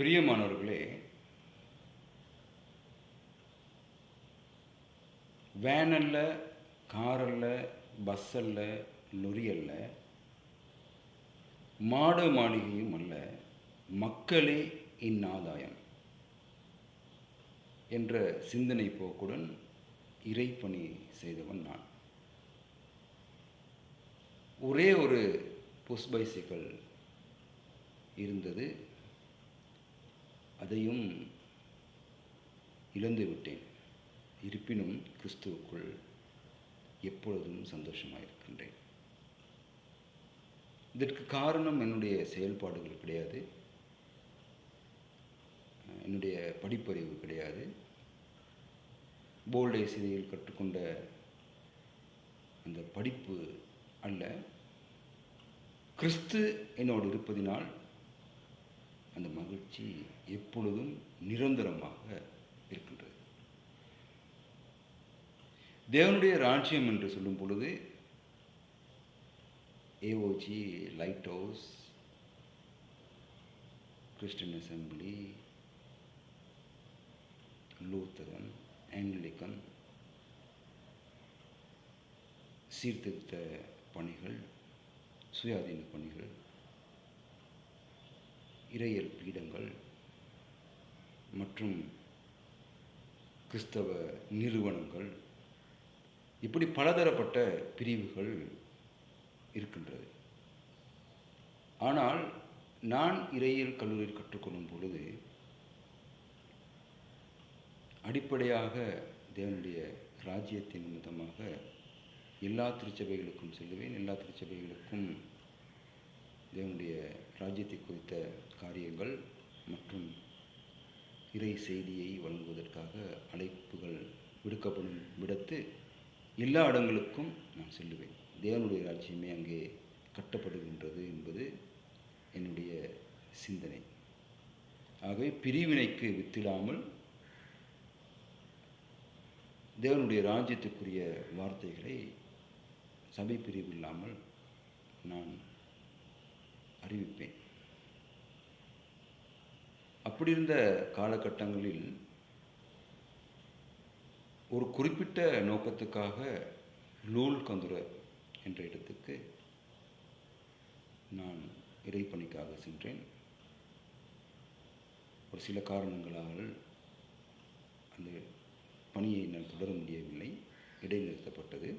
பிரியமானவர்களே வேன் அல்ல கார் அல்ல பஸ் அல்ல லொரி அல்ல மாடு மாளிகையும் அல்ல மக்களே இந்நாதாயம் என்ற சிந்தனை போக்குடன் இறைப்பணி செய்தவன் நான். ஒரே ஒரு புஷ் பைசைக்கிள் இருந்தது. அதையும் இழந்து விட்டேன். இருப்பினும் கிறிஸ்துவுக்குள் எப்பொழுதும் சந்தோஷமாக இருக்கின்றேன் இதற்கு காரணம் என்னுடைய செயல்பாடுகள் கிடையாது. என்னுடைய படிப்பறிவு கிடையாது. போல்டை சிதையில் கற்றுக்கொண்ட அந்த படிப்பு அல்ல. கிறிஸ்து என்னோடு இருப்பதினால் அந்த மகிழ்ச்சி எப்பொழுதும் நிரந்தரமாக இருக்கின்றது. தேவனுடைய ராஜ்யம் என்று சொல்லும் பொழுது AOG lighthouse Christian assembly Lutheran Anglican சீர்திருத்த பணிகள் சுயாதீன பணிகள் இறையல் பீடங்கள் மற்றும் கிறிஸ்தவ நிறுவனங்கள் இப்படி பலதரப்பட்ட பிரிவுகள் இருக்கின்றது. ஆனால் நான் இறையியல் கல்லூரியில் கற்றுக்கொள்ளும் பொழுது அடிப்படையாக தேவனுடைய ராஜ்யத்தின் நிமித்தமாக எல்லா திருச்சபைகளுக்கும் செல்லுவேன். எல்லா திருச்சபைகளுக்கும் தேவனுடைய ராஜ்யத்தை குறித்த காரியங்கள் மற்றும் இறை செய்தியை வழங்குவதற்காக அழைப்புகள் விடுக்கப்படும் விடத்து எல்லா இடங்களுக்கும் நான் செல்லுவேன். தேவனுடைய ராஜ்யமே அங்கே கட்டப்படுகின்றது என்பது என்னுடைய சிந்தனை. ஆகவே பிரிவினைக்கு வித்திடாமல் தேவனுடைய ராஜ்யத்துக்குரிய வார்த்தைகளை சபை பிரிவு இல்லாமல் நான் அறிவிப்பேன். அப்படி இருந்த காலகட்டங்களில் ஒரு குறிப்பிட்ட நோக்கத்துக்காக நூல் கந்துர என்ற இடத்துக்கு நான் இறைப்பணிக்காக சென்றேன். ஒரு சில காரணங்களால் அந்த பணியை நான் தொடர முடியவில்லை. இடைநிறுத்தப்பட்டது.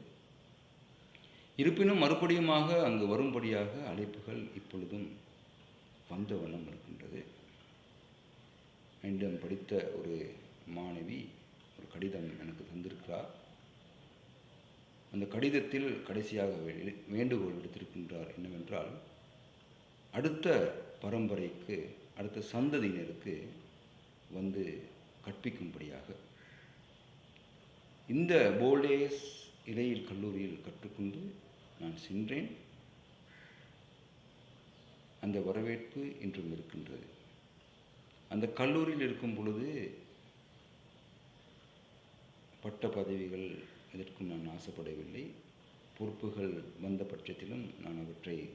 இருப்பினும் மறுபடியுமாக அங்கு வரும்படியாக அழைப்புகள் இப்பொழுதும் வந்த வண்ணம் இருக்கின்றது. என்னிடம் படித்த ஒரு மாணவி ஒரு கடிதம் எனக்கு தந்திருக்கிறார் அந்த கடிதத்தில் கடைசியாக வேண்டுகோள் விடுத்திருக்கின்றார் என்னவென்றால் அடுத்த பரம்பரைக்கு அடுத்த சந்ததியினருக்கு வந்து கற்பிக்கும்படியாக. இந்த போல்டேஸ் இடையில் கல்லூரியில் கற்றுக்கொண்டு நான் சென்றேன். அந்த வரவேற்பு இன்றும் இருக்கின்றது. அந்த கல்லூரியில் இருக்கும் பொழுது பட்ட பதவிகள் எதற்கும் நான் ஆசைப்படவில்லை. பொறுப்புகள் வந்த பட்சத்திலும் நான் அவற்றை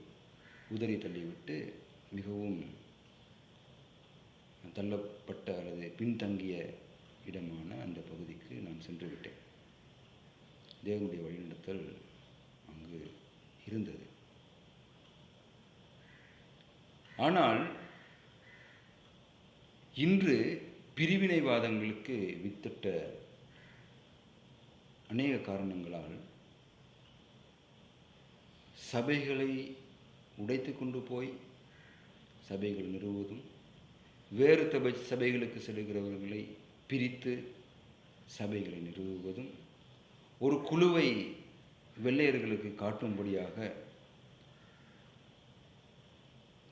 உதறி தள்ளிவிட்டு மிகவும் தள்ளப்பட்ட அல்லது பின்தங்கிய இடமான அந்த பகுதிக்கு நான் சென்று விட்டேன். தேவனுடைய வழிநடத்தல் அங்கு இருந்தது. ஆனால் இன்று பிரிவினைவாதங்களுக்கு வித்திட்ட அநேக காரணங்களால் சபைகளை உடைத்து கொண்டு போய் சபைகள் நிறுவுவதும் வேறு தபை சபைகளுக்கு செல்கிறவர்களை பிரித்து சபைகளை நிறுவுவதும் ஒரு குழுவை வெள்ளையர்களுக்கு காட்டும்படியாக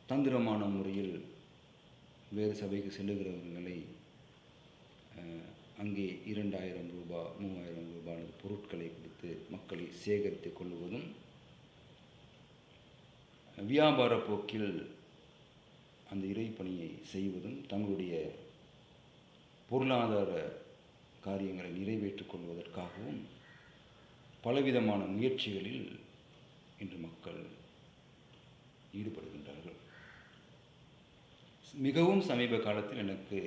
தந்திரமான முறையில் வேறு சபைக்கு செல்லுகிறவர்களை அங்கே இரண்டாயிரம் ரூபாய் மூவாயிரம் ரூபாய் பொருட்களை கொடுத்து மக்களை சேகரித்து கொள்வதும் வியாபார போக்கில் அந்த இறைப்பணியை செய்வதும் தங்களுடைய பொருளாதார காரியங்களை நிறைவேற்றிக் கொள்வதற்காகவும் பலவிதமான முயற்சிகளில் இன்று மக்கள் ஈடுபடுகின்றார்கள். மிகவும் சமீப காலத்தில் எனக்கு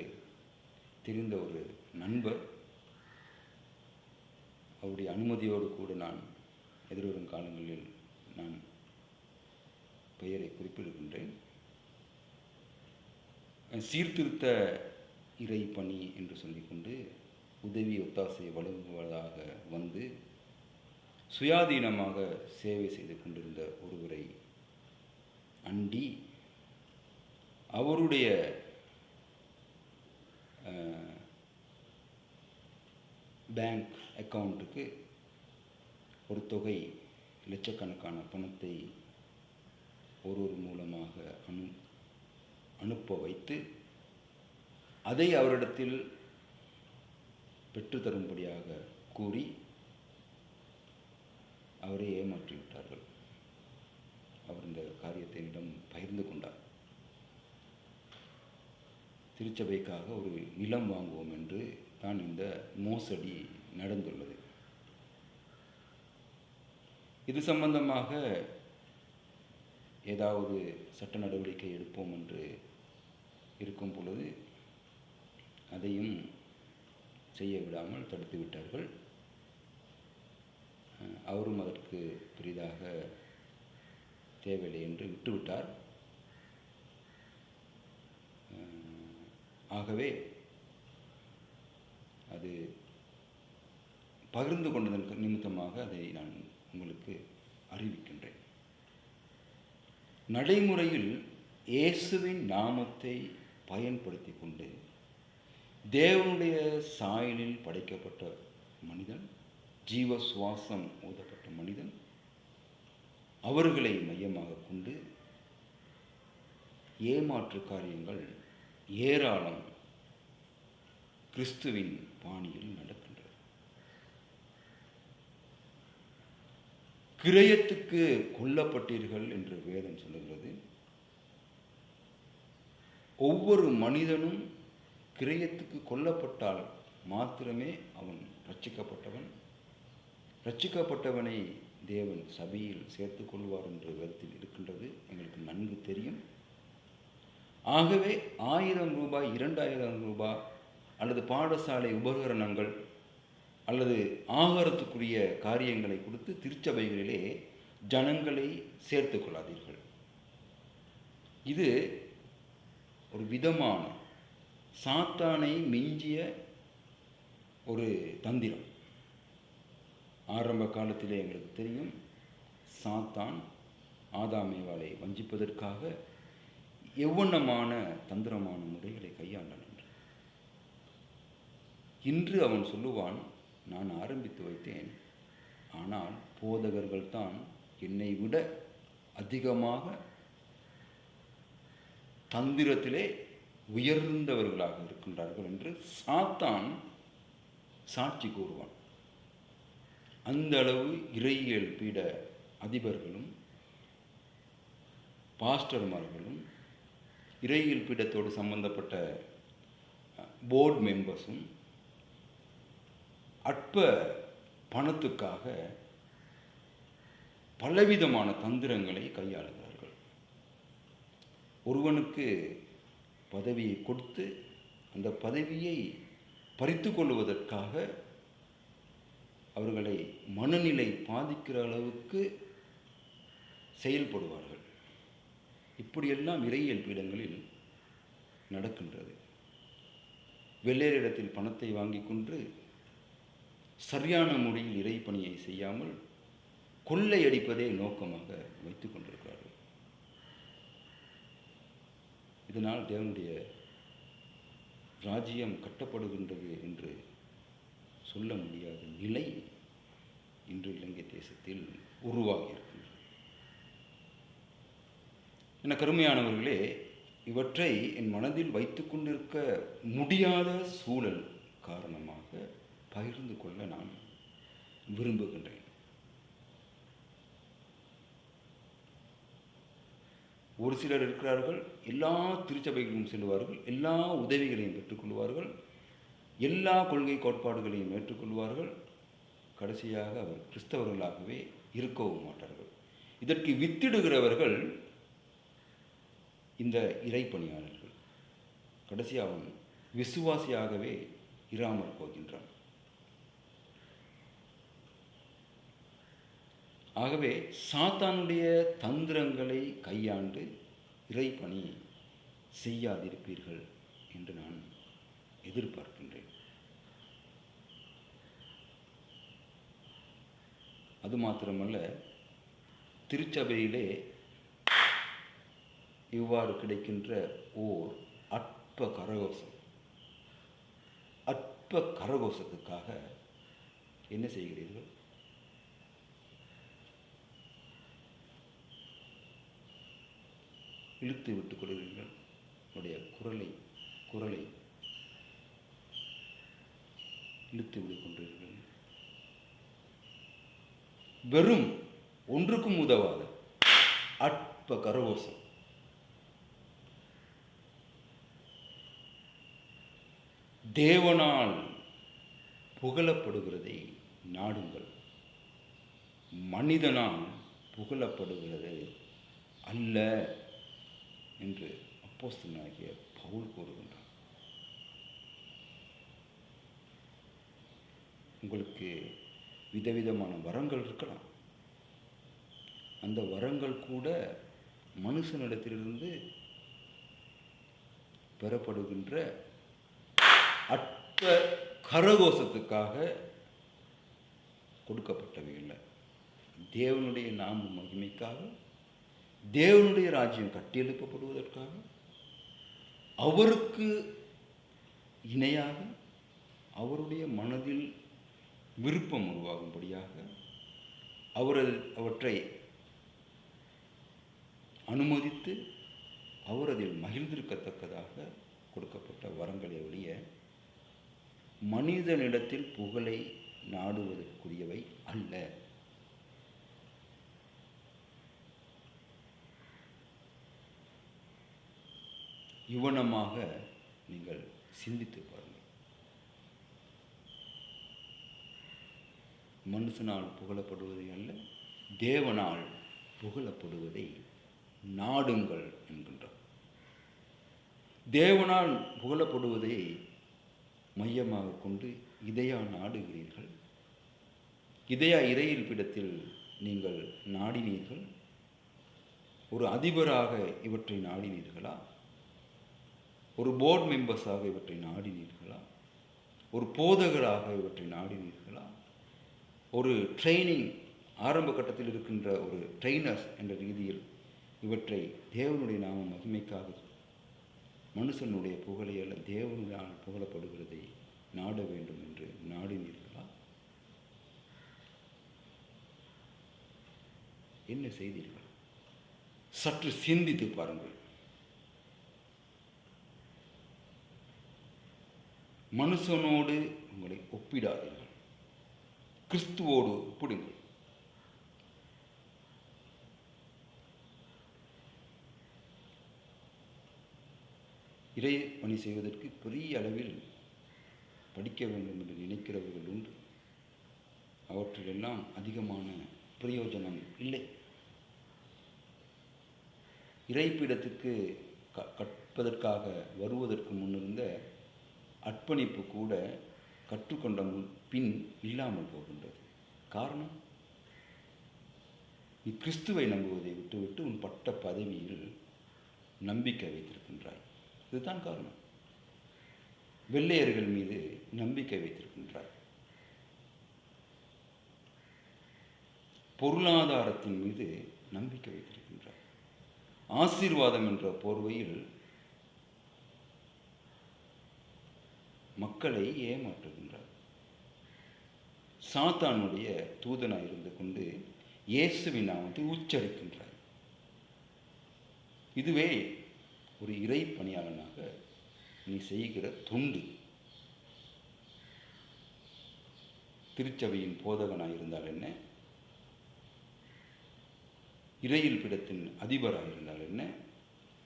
தெரிந்த ஒரு நண்பர் அவருடைய அனுமதியோடு கூட நான் எதிர்வரும் காலங்களில் நான் பெயரை குறிப்பிடுகின்றேன். சீர்திருத்த இறை பணி என்று சொல்லிக்கொண்டு உதவி ஒத்தாசை வழங்குவதாக வந்து சுயாதீனமாக சேவை செய்து கொண்டிருந்த ஒருவரை அண்டி அவருடைய பேங்க் அக்கௌண்ட்டுக்கு ஒரு தொகை லட்சக்கணக்கான பணத்தை ஒருவர் மூலமாக அனு அனுப்ப வைத்து அதை அவரிடத்தில் பெற்றுத்தரும்படியாக கூறி அவரை ஏமாற்றிவிட்டார்கள் அவர் இந்த காரியத்தை என்னிடம் பகிர்ந்து கொண்டார். திருச்சபைக்காக ஒரு நிலம் வாங்குவோம் என்று தான் இந்த மோசடி நடந்துள்ளது. இது சம்பந்தமாக ஏதாவது சட்ட நடவடிக்கை எடுப்போம் என்று இருக்கும் பொழுது அதையும் செய்ய விடாமல் தடுத்து விட்டார்கள். அவரும் அதற்கு பெரிதாக தேவையில்லை என்று விட்டுவிட்டார். ஆகவே அது பகிர்ந்து கொண்டதன் நிமித்தமாக அதை நான் உங்களுக்கு அறிவிக்கின்றேன். நடைமுறையில் இயேசுவின் நாமத்தை பயன்படுத்தி கொண்டு தேவனுடைய சாயலில் படைக்கப்பட்ட மனிதன் ஜீவ சுவாசம் ஊதப்பட்ட மனிதன் அவர்களை மையமாக கொண்டு ஏமாற்று காரியங்கள் ஏராளம் கிறிஸ்துவின் பாணியில் நடக்கின்றது கிரயத்துக்கு கொல்லப்பட்டீர்கள் என்று வேதம் சொல்லுகிறது. ஒவ்வொரு மனிதனும் கிரயத்துக்கு கொல்லப்பட்டால் மாத்திரமே அவன் ரட்சிக்கப்பட்டவன். ரட்சிக்கப்பட்டவனை தேவன் சபையில் சேர்த்து கொள்வார் என்று விதத்தில் இருக்கின்றது. எங்களுக்கு நன்கு தெரியும். ஆகவே ஆயிரம் ரூபாய் இரண்டாயிரம் ரூபாய் அல்லது பாடசாலை உபகரணங்கள் அல்லது ஆகாரத்துக்குரிய காரியங்களை கொடுத்து திருச்சபைகளிலே ஜனங்களை சேர்த்து கொள்ளாதீர்கள். இது ஒரு விதமான சாத்தானை மிஞ்சிய ஒரு தந்திரம். ஆரம்ப காலத்திலே எங்களுக்கு தெரியும் சாத்தான் ஆதாமேவாளை வஞ்சிப்பதற்காக எவ்வண்ணமான தந்திரமான முறைகளை கையாண்டான் என்று. இன்று அவன் சொல்லுவான் நான் ஆரம்பித்து வைத்தேன் ஆனால் போதகர்கள் தான் என்னை விட அதிகமாக தந்திரத்திலே உயர்ந்தவர்களாக இருக்கின்றார்கள் என்று சாத்தான் சாட்சி கூறுவான். அந்த அளவு இறையியல் பீட அதிபர்களும் பாஸ்டர்மார்களும் இறையியல் பீடத்தோடு சம்பந்தப்பட்ட போர்டு மெம்பர்ஸும் அற்ப பணத்துக்காக பலவிதமான தந்திரங்களை கையாளுகிறார்கள். ஒருவனுக்கு பதவியை கொடுத்து அந்த பதவியை பறித்து கொள்வதற்காக அவர்களை மனநிலை பாதிக்கிற அளவுக்கு செயல்படுவார்கள். இப்படியெல்லாம் இறையியல் பீடங்களில் நடக்கின்றது. வெள்ளையரிடத்தில் பணத்தை வாங்கி கொண்டு சரியான முறையில் இறைப்பணியை செய்யாமல் கொள்ளையடிப்பதே நோக்கமாக வைத்து கொண்டிருக்கிறார்கள். இதனால் தேவனுடைய ராஜ்யம் கட்டப்படுகின்றது என்று சொல்ல முடியாத நிலை இன்று இலங்கை தேசத்தில் உருவாகி இருக்கின்றது என கருமையானவர்களே இவற்றை என் மனதில் வைத்து கொண்டிருக்க முடியாத சூழல் காரணமாக பகிர்ந்து கொள்ள நான் விரும்புகின்றேன். ஒரு சிலர் இருக்கிறார்கள் எல்லா திருச்சபைகளும் செல்வார்கள் எல்லா உதவிகளையும் பெற்றுக்கொள்வார்கள் எல்லா கொள்கை கோட்பாடுகளையும் ஏற்றுக்கொள்வார்கள் கடைசியாக அவர் கிறிஸ்தவர்களாகவே இருக்கவும் மாட்டார்கள். இதற்கு வித்திடுகிறவர்கள் இந்த இறைப்பணியாளர்கள். கடைசி அவன் விசுவாசியாகவே இராமல் போகின்றான். ஆகவே சாத்தானுடைய தந்திரங்களை கையாண்டு இறைப்பணி செய்யாதிருப்பீர்கள் என்று நான் எதிர்பார்க்கின்றேன். அது மாத்திரமல்ல திருச்சபையிலே இவ்வாறு கிடைக்கின்ற ஓர் அற்ப கரகோஷம். அற்ப கரகோஷத்துக்காக என்ன செய்கிறீர்கள்? இழுத்து விட்டுக் கொள்கிறீர்கள். உடைய குரலை குரலை இழுத்து விட்டுக் கொண்டிருக்கிறீர்கள் வெறும் ஒன்றுக்கும் உதவாத. அற்ப கரகோஷம். தேவனால் புகழப்படுகிறதை நாடுங்கள். மனிதனால் புகழப்படுகிறது அல்ல என்று அப்போஸ்தனாகிய பவுல் கூறுகின்றான். உங்களுக்கு விதவிதமான வரங்கள் இருக்கலாம். அந்த வரங்கள் கூட மனுஷனிடத்திலிருந்து பெறப்படுகின்ற அற்ப கரகோஷத்துக்காக கொடுக்கப்பட்டவை இல்லை தேவனுடைய நாம மகிமைக்காக தேவனுடைய ராஜ்யம் கட்டியெழுப்பப்படுவதற்காக அவருக்கு இணையாக அவருடைய மனதில் விருப்பம் உருவாகும்படியாக அவரது அவற்றை அனுமதித்து அவர் அதில் மகிழ்ந்திருக்கத்தக்கதாக கொடுக்கப்பட்ட வரங்களை ஒழிய மனிதனிடத்தில் புகழை நாடுவதற்குரியவை அல்ல. யுவனமாக நீங்கள் சிந்தித்து பாருங்கள். மனுஷனால் புகழப்படுவதை அல்ல தேவனால் புகழப்படுவதை நாடுங்கள் என்கின்றார் தேவனால் புகழப்படுவதை மையமாக கொண்டு இதையா நாடுகிறீர்கள். இதையா இறையில் பிடத்தில் நீங்கள் நாடினீர்கள். ஒரு அதிபராக இவற்றை நாடினீர்களா? ஒரு போர்ட் மெம்பர்ஸாக இவற்றை நாடினீர்களா? ஒரு போதகராக இவற்றை நாடினீர்களா? ஒரு ட்ரைனிங் ஆரம்ப கட்டத்தில் இருக்கின்ற ஒரு ட்ரெய்னர்ஸ் என்ற ரீதியில் இவற்றை தேவனுடைய நாம மகிமைக்காக மனுஷனுடைய புகழை அல்ல தேவனால் புகழப்படுகிறதை நாட வேண்டும் என்று நாடினீர்களா? என்ன செய்தீர்கள்? சற்று சிந்தித்து பாருங்கள். மனுஷனோடு உங்களை ஒப்பிடாதீர்கள். கிறிஸ்துவோடு ஒப்பிடுங்கள் இறை பணி செய்வதற்கு பெரிய அளவில் படிக்க வேண்டும் என்று நினைக்கிறவர்கள் உண்டு. அவற்றிலெல்லாம் அதிகமான பிரயோஜனம் இல்லை. இறைப்பிடத்துக்கு க கற்பதற்காக வருவதற்கு முன்னிருந்த அர்ப்பணிப்பு கூட கற்றுக்கொண்ட முன் பின் இல்லாமல் போகின்றது. காரணம்? நீ கிறிஸ்துவை நம்புவதை விட்டுவிட்டு உன் பட்ட பதவியில் நம்பிக்கை வைத்திருக்கின்றாய். இதுதான் காரணம். வெள்ளையர்கள் மீது நம்பிக்கை வைத்திருக்கின்றாய். பொருளாதாரத்தின் மீது நம்பிக்கை வைத்திருக்கின்றாய். ஆசீர்வாதம் என்ற போர்வையில் மக்களை ஏமாற்றுகின்றார். சாத்தானுடைய தூதனாக இருந்து கொண்டு இயேசுவின் நாமத்தை உச்சரிக்கின்றார். இதுவே ஒரு இறை பணியாளனாக நீ செய்கிற தொண்டு. திருச்சபையின் போதகனாக இருந்தால் என்ன? இறையில் பிடத்தின் அதிபராக இருந்தால் என்ன?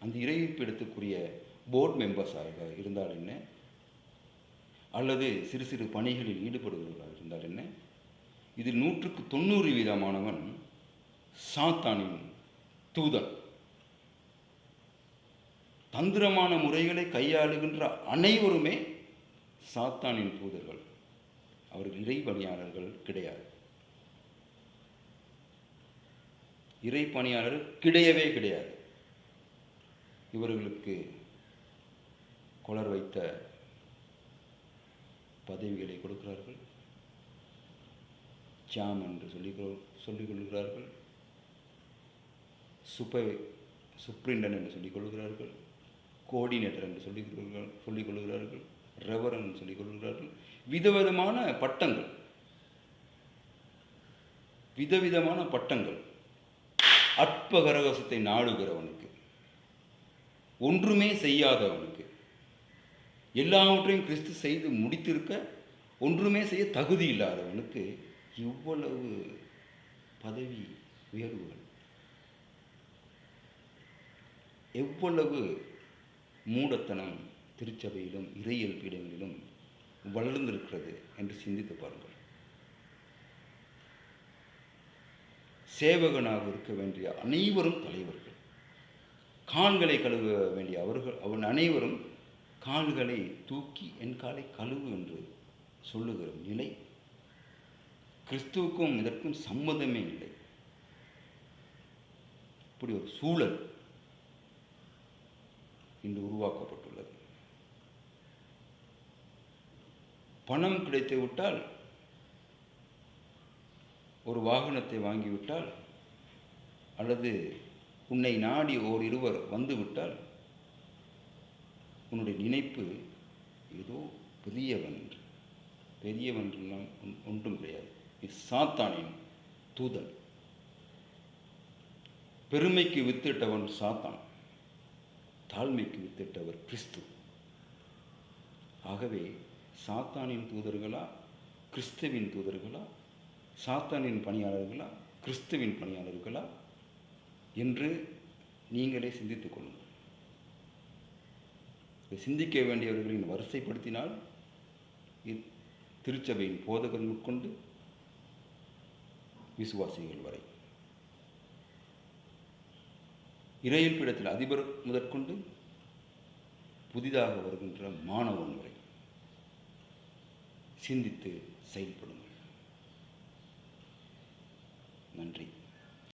அந்த இறையில் பிடத்துக்குரிய போர்ட் மெம்பர்ஸாக இருந்தால் என்ன? அல்லது சிறு சிறு பணிகளில் ஈடுபடுபவர்களாக இருந்தால் என்ன? இதில் நூற்றுக்கு தொண்ணூறு வீதமானவன் சாத்தானின் தூதன். தந்திரமான முறைகளை கையாளுகின்ற அனைவருமே சாத்தானின் தூதர்கள். அவர்கள் இறைபணியாளர்கள் கிடையாது. இறைப்பணியாளர் கிடையவே கிடையாது. இவர்களுக்கு கொளர் வைத்த பதவிகளை கொடுக்கிறார்கள். ஜாம் என்று சொல்லி சொல்லிக் கொள்கிறார்கள். சுப்பை சுப்ரிண்டன் என்று சொல்லிக் கொள்கிறார்கள். கோஆர்டினேட்டர் என்று சொல்லிக் கொள்கிறார்கள் சொல்லிக் கொள்கிறார்கள். ரெவரன் என்று சொல்லிக் கொள்கிறார்கள். விதவிதமான பட்டங்கள். விதவிதமான பட்டங்கள். அற்பகரகசத்தை நாடுகிறவனுக்கு ஒன்றுமே செய்யாதவனுக்கு எல்லாவற்றையும் கிறிஸ்து செய்து முடித்திருக்க ஒன்றுமே செய்ய தகுதி இல்லாதவனுக்கு இவ்வளவு பதவி உயர்வுகள். எவ்வளவு மூடத்தனம் திருச்சபையிலும் இறையல் பீடங்களிலும் வளர்ந்திருக்கிறது என்று சிந்தித்து பாருங்கள். சேவகனாக இருக்க வேண்டிய அனைவரும் தலைவர்கள். கான்களை கழுவ வேண்டிய அவர்கள் அவன் அனைவரும் கால்களை தூக்கி என் காலை கழுவு என்று சொல்லுகிற நிலை கிறிஸ்துவுக்கும் இதற்கும் சம்மதமே இல்லை. இப்படி ஒரு சூழல் இன்று உருவாக்கப்பட்டுள்ளது. பணம் கிடைத்து விட்டால் ஒரு வாகனத்தை வாங்கிவிட்டால் அல்லது உன்னை நாடி ஓர் இருவர் வந்துவிட்டால் உன்னுடைய நினைப்பு ஏதோ பெரியவன் என்று. பெரியவன் ஒன்- ஒன்றும் கிடையாது. நீ சாத்தானின் தூதன். பெருமைக்கு வித்திட்டவன் சாத்தான். தாழ்மைக்கு வித்திட்டவர் கிறிஸ்து. ஆகவே சாத்தானின் தூதர்களா கிறிஸ்துவின் தூதர்களா சாத்தானின் பணியாளர்களா கிறிஸ்துவின் பணியாளர்களா என்று நீங்களே சிந்தித்துக் கொள்ளுங்கள். சிந்திக்க வேண்டியவர்களின் வரிசைப்படுத்தினால் திருச்சபையின் போதகர் முற்கொண்டு விசுவாசிகள் வரை. இறையில் பீடத்தில் அதிபர் முதற்கொண்டு புதிதாக வருகின்ற மாணவன் வரை சிந்தித்து செயல்படுங்கள். நன்றி.